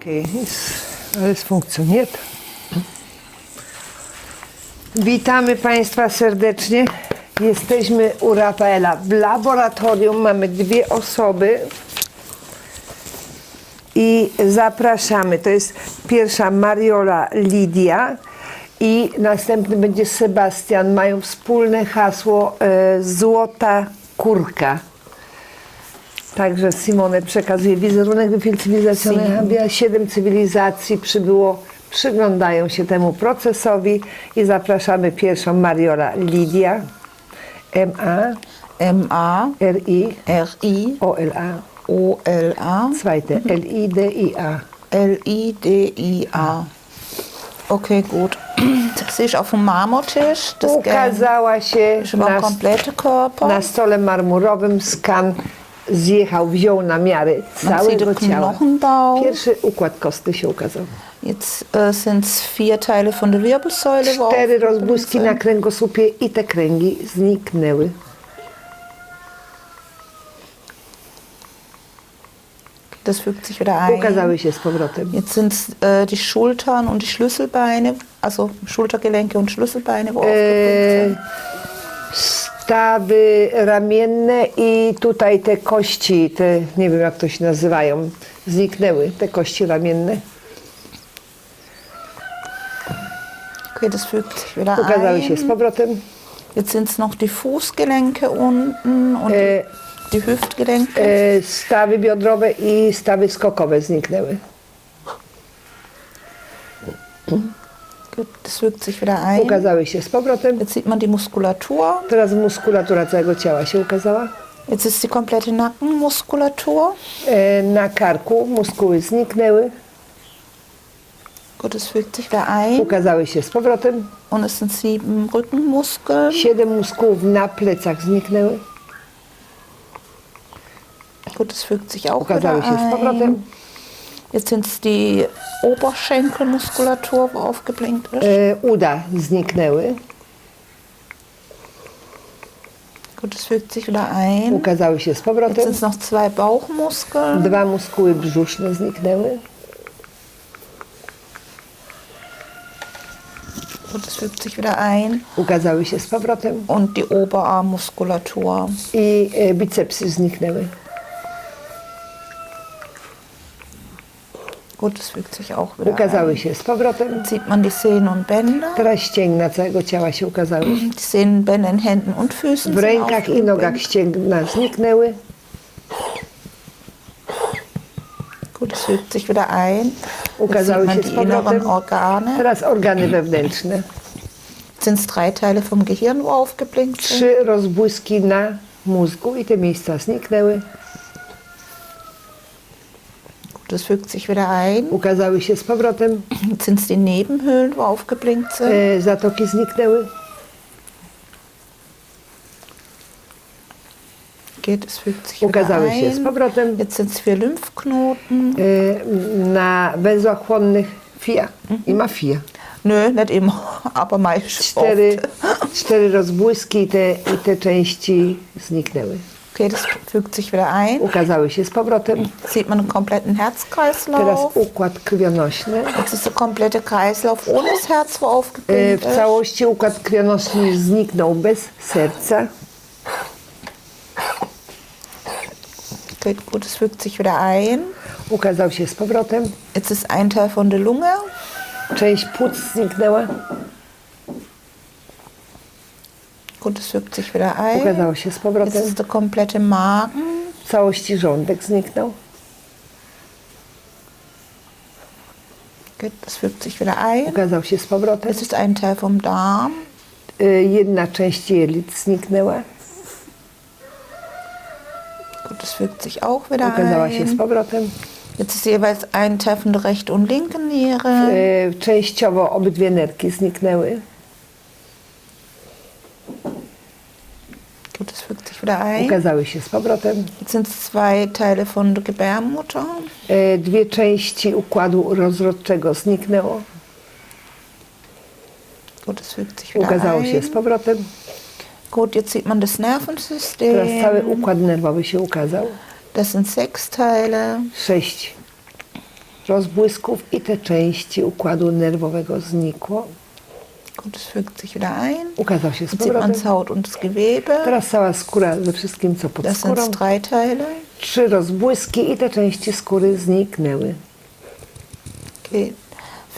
Okay, alles funktioniert. Witamy Państwa serdecznie. Jesteśmy u Rafaela w laboratorium. Mamy dwie osoby i zapraszamy. To jest pierwsza Mariola Lidia i następny będzie Sebastian. Mają wspólne hasło e, Złota Kurka. Także Simone przekazuje wizerunek wyfil cywilizacyjny. Habia. Siedem cywilizacji przybyło, przyglądają się temu procesowi i zapraszamy pierwszą Mariola Lidia. M-A, M-A, R-I, R-I, O-L-A. O-L-A, Zweite, L-I-D-I-A. L-I-D-I-A. Okay, gut. Das sehe ich auf dem Marmortisch. Das Ukazała się ist aber na, komplette Körper. na stole marmurowym skan zjechał, wziął na miary całego ciała. Pierwszy układ kosty się ukazał. Jetzt äh, sind es vier Teile von der Wirbelsäule. Cztery rozbłyski na sind. kręgosłupie i te kręgi zniknęły. Das fügt sich wieder ein. Ukazały się z powrotem. Jetzt sind es äh, die Schultern und die Schlüsselbeine, also Schultergelenke und Schlüsselbeine, wo aufgebildet E, stawy ramienne i tutaj te kości, te nie wiem jak to się nazywają, zniknęły, te kości ramienne. Okay, das sich wieder Ukazały się z ein. powrotem. Jetzt sind es noch die Fußgelenke unten und Äh, die Hüftgelenke. E, stawy biodrowe i stawy skokowe zniknęły. Das fügt sich wieder ein. Ukazały się z powrotem. Jetzt sieht man die Muskulatur. Teraz muskulatura całego ciała się ukazała. Jetzt ist die komplette Nackenmuskulatur. E, na karku muskuły zniknęły. Gut, das fügt sich wieder ein. Ukazały się z powrotem. Und es sind sieben Rückenmuskeln. Siedem muskułów na plecach zniknęły. Gut, das fügt sich auch Ukazały wieder się z ein. powrotem. Jetzt sind es die Oberschenkelmuskulatur, wo aufgeblinkt ist. E, uda zniknęły. Gut, das fügt sich wieder ein. Ukazały się z Jetzt powrotem. sind es noch zwei Bauchmuskeln. Dwa muskuły brzuszne zniknęły. Gut, das fügt sich wieder ein. Ukazały się z powrotem. Und die Oberarmmuskulatur. I e, bicepsy zniknęły. Gut, das fügt sich auch wieder Ukazały ein. się z powrotem. Jetzt sieht man die Sehnen und Bänder. Teraz ścięgna całego ciała się ukazały. Die Sehnenbänder in Händen und Füßen W sind rękach i nogach ścięgna zniknęły. Gut, es fügt sich wieder ein. Jetzt Ukazały sieht się man z die inneren powrotem. Organe. Teraz organy wewnętrzne. Sind es drei Teile vom Gehirn, wo aufgeblinkt sind? Trzy rozbłyski na mózgu i te miejsca zniknęły. Es fügt sich wieder ein. Ukazały się z powrotem. Jetzt sind es die Nebenhöhlen, wo aufgeblinkt sind. E, zatoki zniknęły. Geht, es fügt sich wieder Ukazały się z powrotem. Jetzt sind es vier Lymphknoten. E, na węzłach chłonnych fia. I ma fia. Nö, nicht immer, aber meist Cztery, oft. cztery rozbłyski i te, i te części zniknęły. Okay, das fügt sich wieder ein. Ukazały się z powrotem. Sieht man den kompletten Teraz Herzkreislauf. układ krwionośny. Jetzt ist der komplette Kreislauf ohne das Herz, wo E, aufgeblinkt W całości układ krwionośny zniknął bez serca. Okay, gut, es fügt sich wieder ein. Ukazał się z powrotem. Jetzt ist ein Teil von der Lunge. Część płuc zniknęła. Gut, es fügt sich wieder ein. Ukazało się z Jetzt powrotem. ist der komplette Magen. W całości żołądek zniknął. Gut, es fügt sich wieder ein. Ukazał się z powrotem. Jetzt ist ein Teil vom Darm. Jedna część jelit zniknęła. Gut, es fügt sich auch wieder Ukazała się z ein. powrotem. Jetzt ist jeweils ein Teil von der rechten und linken Niere. Częściowo obydwie nerki zniknęły. Gut, es fügt sich wieder ein. Ukazały się z powrotem. Sind zwei Teile von Gebärmutter. E, Dwie części układu rozrodczego zniknęło. Ukazało się z powrotem. Gut, jetzt sieht man das Teraz Nervensystem. cały układ nerwowy się ukazał. Das sind sechs Teile. Sześć rozbłysków i te części układu nerwowego znikło. Gut, es fügt sich wieder ein. Ukazał się z Jetzt sieht man powrotem. das Haut und das Gewebe. Teraz cała skóra ze wszystkim, co pod Das skórą. sind drei Teile. Trzy rozbłyski i te części skóry zniknęły. Okay.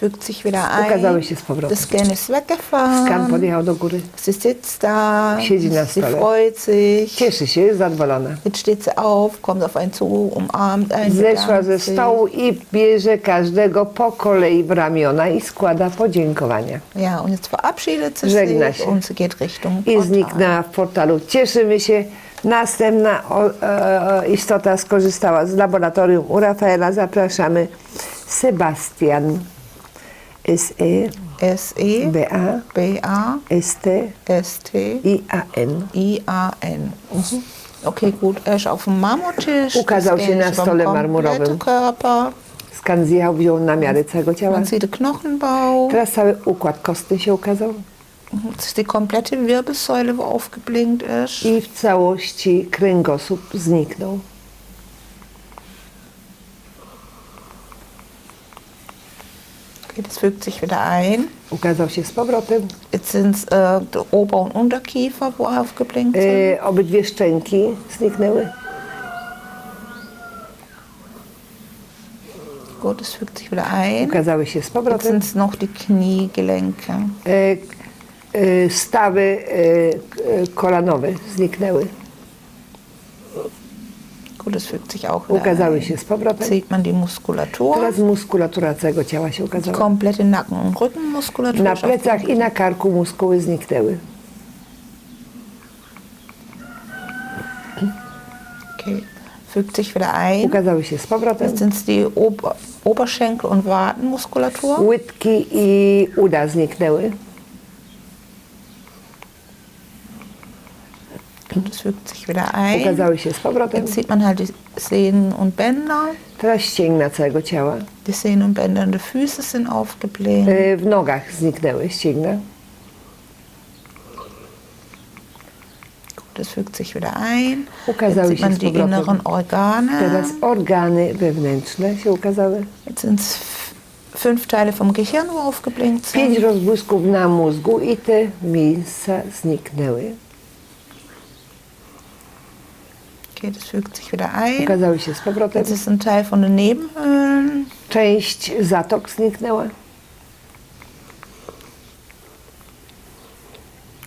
Fügt sich wieder ein. Ukazały się z powrotem. Das Scan ist Skan weggefahren. podjechał do góry. Sie sitzt da. Siedzi na Sie stole. freut sich. Cieszy się, jest zadowolona. Jetzt steht sie auf, kommt auf einen zu, umarmt einen. Zeszła ze stołu i bierze każdego po kolei w ramiona i składa podziękowania. Ja, und jetzt verabschiedet sie Żegna się. und sie geht Richtung I Portal. zniknęła w portalu. Cieszymy się. Następna o, e, istota skorzystała z laboratorium u Rafaela. Zapraszamy. Sebastian. S-E, S-E, B-A, B-A, S-T, S-T, I-A-N. I-A-N. Okay, gut, er ist auf dem Marmortisch. Ukazał się na stole marmurowym. Körper. Skan zjechał, wziął namiary całego ciała. Man sieht den Knochenbau. Teraz cały układ kostny się ukazał. Die komplette Wirbelsäule, aufgeblinkt ist. I w całości kręgosłup zniknął. Okay, das fügt sich wieder ein. Ukazał się z powrotem. Jetzt sind es äh, Ober- und Unterkiefer, wo aufgeblinkt sind. E, obydwie szczęki zniknęły. Gut, das fügt sich wieder ein. Ukazały się z Jetzt powrotem. sind es noch die Kniegelenke. E, e, stawy e, k- e, kolanowe zniknęły. Das fügt sich auch Ukazały się z powrotem. Sieht man die Muskulatur. Teraz muskulatura całego ciała się ukazała. komplette Nacken- und Rückenmuskulatur. Na ist plecach i na karku muskuły zniknęły. Okay, fügt sich wieder ein. Ukazały się z powrotem. Jetzt sind es die Ober Oberschenkel- und Wadenmuskulatur. Łydki i uda zniknęły. Das fügt sich wieder ein. Ukazały się z powrotem. Jetzt sieht man halt die Sehnen und Bänder. Teraz ścięgna całego ciała. Die Sehnen und Bänder und die Füße sind aufgebläht. E, W nogach zniknęły ścięgna. Das fügt sich wieder ein. Ukazały Jetzt sieht man die inneren Organe. Teraz organy wewnętrzne się ukazały. Jetzt sind es fünf Teile vom Gehirn, wo aufgeblinkt Pięć sind. rozbłysków na mózgu i te miejsca zniknęły. Okay, das fügt sich wieder ein. Ukazały się z powrotem. Jetzt ist ein Teil von den Nebenhöhlen. Część zatok zniknęła.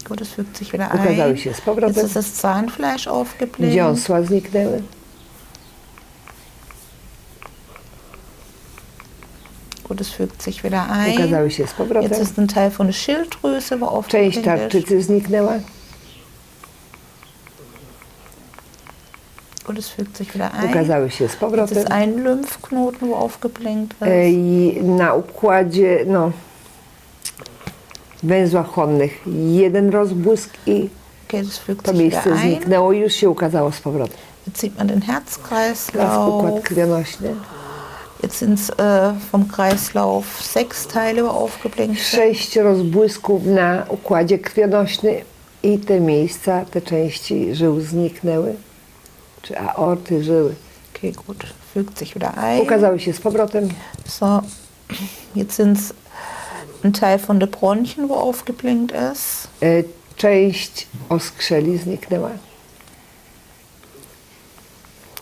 Gut, das fügt sich wieder Ukazały ein. się z Jetzt powrotem. ist das Zahnfleisch aufgebläht. Dziąsła zniknęły. Gut, es fügt sich wieder ein. Ukazały się z Jetzt powrotem. ist ein Teil von der Schilddrüse, wo Część aufgebläht tarczycy zniknęła. Gut, es fügt sich wieder ein. Ukazały się z Jetzt powrotem. ist ein Lymphknoten, wo aufgeblinkt E, ist. I na układzie, no, węzłach chłonnych jeden rozbłysk i Okay, das fügt to sich wieder miejsce ein. zniknęło i już się ukazało z powrotem. Jetzt sieht man den Teraz Herzkreislauf. układ krwionośny. Jetzt sind es äh, vom Kreislauf sechs Teile, wo aufgeblinkt sind. Sześć rozbłysków na układzie krwionośnym i te miejsca, te części żył zniknęły. Czy aorty, żyły. Okay, gut, fügt sich wieder ein. Ukazały się z powrotem. So, jetzt sind es ein Teil von der Bronchien, wo aufgeblinkt ist. E, Część oskrzeli zniknęła.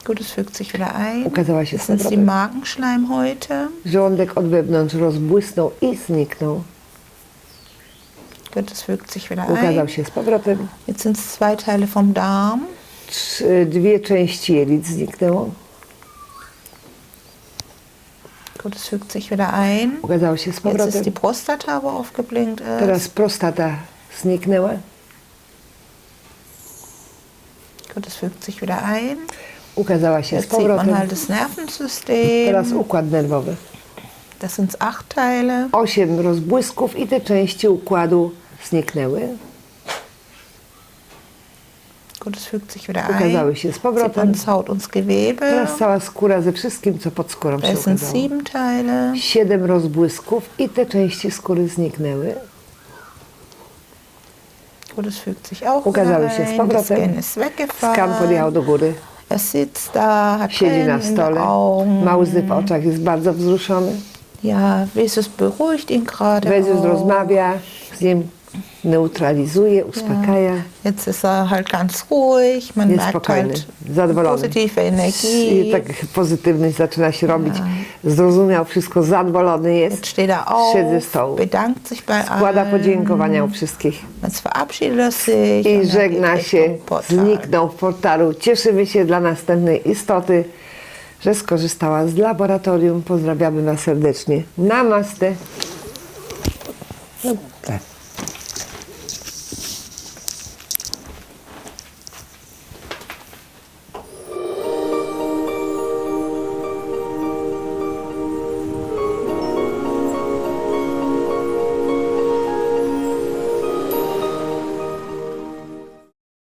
Gut, es fügt sich wieder ein. Ukazała się Jetzt z sind es die powrotem. Magenschleimhäute. Żołądek od wewnątrz rozbłysnął i zniknął. Gut, es fügt sich wieder Ukazał ein. się z powrotem. Jetzt sind es zwei Teile vom Darm. Trzy, dwie części jelit zniknęło. Gut, es fügt sich wieder ein. Ukazało się z Jetzt ist die Prostata, wo aufgeblinkt ist. Teraz prostata zniknęła. Gut, es fügt sich wieder ein. Ukazała się z Jetzt sieht man powrotem. halt das Nervensystem. Teraz układ nerwowy. Das sind acht Teile. Osiem rozbłysków i te części układu zniknęły. Gut, es fügt sich wieder Ukazały ein. się z Sieht powrotem. das Haut und das Gewebe. Teraz cała skóra ze wszystkim, co pod skórą się Das ukazało. sieben Teile. Siedem rozbłysków i te części skóry zniknęły. Gut, es fügt sich auch Ukazały się z ein. Das powrotem. Scan ist Skan podjechał do góry. Er sitzt da, hat Siedzi na Tränen in den stole, Augen. ma łzy w oczach, jest bardzo wzruszony. Ja, Jesus beruhigt ihn gerade. Jezus auch. rozmawia z nim, neutralizuje, uspokaja. Jetzt ist er halt ganz ruhig. Man Jest merkt spokojny, halt zadowolony. positive I Energie. tak pozytywność zaczyna się robić. Zrozumiał wszystko, zadowolony jest. Jetzt steht er auf, Szedł ze stołu. bedankt sich bei Składa allen. podziękowania u wszystkich. Jetzt verabschiedet er sich. I und dann żegna geht się, Richtung Portal. zniknął w portalu. Cieszymy się dla następnej istoty, że skorzystała z laboratorium. Pozdrawiamy Was serdecznie. Namaste. No, tak.